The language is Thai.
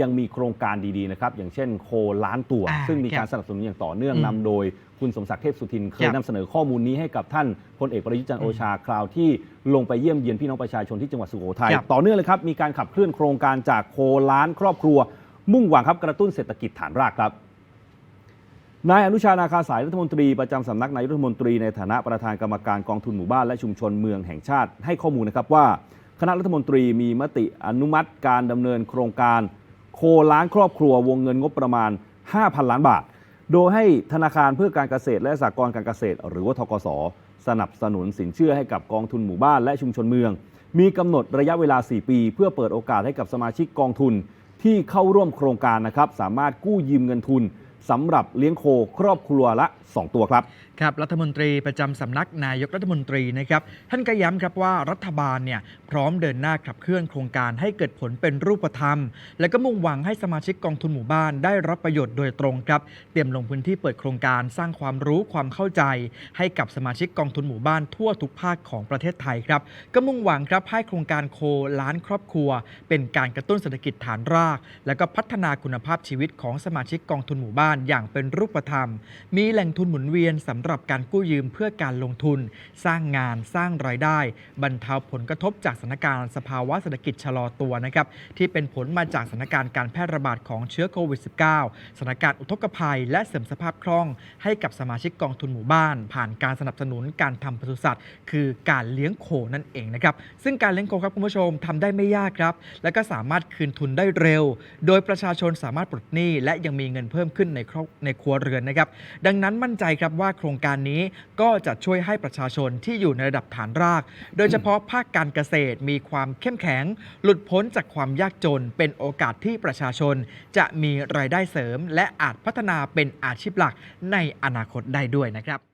ยังมีโครงการดีๆนะครับอย่างเช่นโคล้านตัว อ่าซึ่งมีครับการสนับสนุนอย่างต่อเนื่องอืมนำโดยคุณสมศักดิ์เทพสุทิน เคยครับนำเสนอข้อมูลนี้ให้กับท่านพลเอกประยุทธ์จันทร์โอชาคราวที่ลงไปเยี่ยมเยียนพี่น้องประชาชนที่จังหวัดสุโขทัยครับ ต่อเนื่องเลยครับ มีการขับเคลื่อนโครงการจากโคล้านครอบครัว มุ่งหวังครับกระตุ้นเศรษฐกิจฐานรากครับ นายอนุชานาคาสายรัฐมนตรีประจำสำนักนายกรัฐมนตรีในฐานะประธานกรรมการกองทุนหมู่บ้านและชุมชนเมืองแห่งชาติให้ข้อมูลนะครับว่า คณะรัฐมนตรีมีมติอนุมัติการดำเนินโครงการ โคล้านครอบครัววงเงินงบประมาณ 5,000 ล้านบาท โดยให้ธนาคารเพื่อการเกษตรและสหกรณ์การเกษตร หรือว่าทกส สนับสนุนสินเชื่อให้กับกองทุนหมู่บ้านและชุมชนเมือง มีกำหนดระยะเวลา 4 ปี เพื่อเปิดโอกาสให้กับสมาชิกกองทุนที่เข้าร่วมโครงการนะครับสามารถกู้ยืมเงินทุน สำหรับเลี้ยงโคครอบครัวละ 2 ตัวครับ ครับรัฐมนตรีประจำสำนักนายกรัฐมนตรีนะครับท่านก็ย้ำครับว่ารัฐบาลเนี่ยพร้อมเดินหน้าขับเคลื่อนโครงการให้เกิดผลเป็นรูปธรรม และก็มุ่งหวังให้สมาชิกกองทุนหมู่บ้านได้รับประโยชน์โดยตรงครับ เตรียมลงพื้นที่เปิดโครงการสร้างความรู้ความเข้าใจ ให้กับสมาชิกกองทุนหมู่บ้านทั่วทุกภาคของประเทศไทยครับ ก็มุ่งหวังครับให้โครงการโคล้านครอบครัว เป็นการกระตุ้นเศรษฐกิจฐานราก และก็พัฒนาคุณภาพชีวิตของสมาชิกกองทุนหมู่บ้านอย่างเป็นรูปธรรม มีแหล่งทุนหมุนเวียนสำหรับการกู้ยืมเพื่อการลงทุน สร้างงานสร้างรายได้ บรรเทาผลกระทบจากสถานการณ์สภาวะเศรษฐกิจชะลอตัวนะครับที่เป็นผลมาจากสถานการณ์การแพร่ระบาดของเชื้อโควิด -19 สถานการณ์อุทกภัย และเสริมสภาพคล่อง ให้กับสมาชิกกองทุนหมู่บ้าน ผ่านการสนับสนุนการทำปศุสัตว์ คือการเลี้ยงโคนั่นเองนะครับซึ่งการเลี้ยงโคครับคุณผู้ชมทำได้ไม่ยากครับ และก็สามารถคืนทุนได้เร็ว โดยประชาชนสามารถปลดหนี้และยังมีเงินเพิ่มขึ้นในครอบในครัวเรือนนะครับ ดังนั้นมั่นใจครับว่าโครงการนี้ก็จะช่วยให้ประชาชนที่อยู่ในระดับฐานราก โดยเฉพาะภาคการเกษตรมีความเข้มแข็ง หลุดพ้นจากความยากจน เป็นโอกาสที่ประชาชน จะมีรายได้เสริม และอาจพัฒนาเป็นอาชีพหลักในอนาคตได้ด้วยนะครับ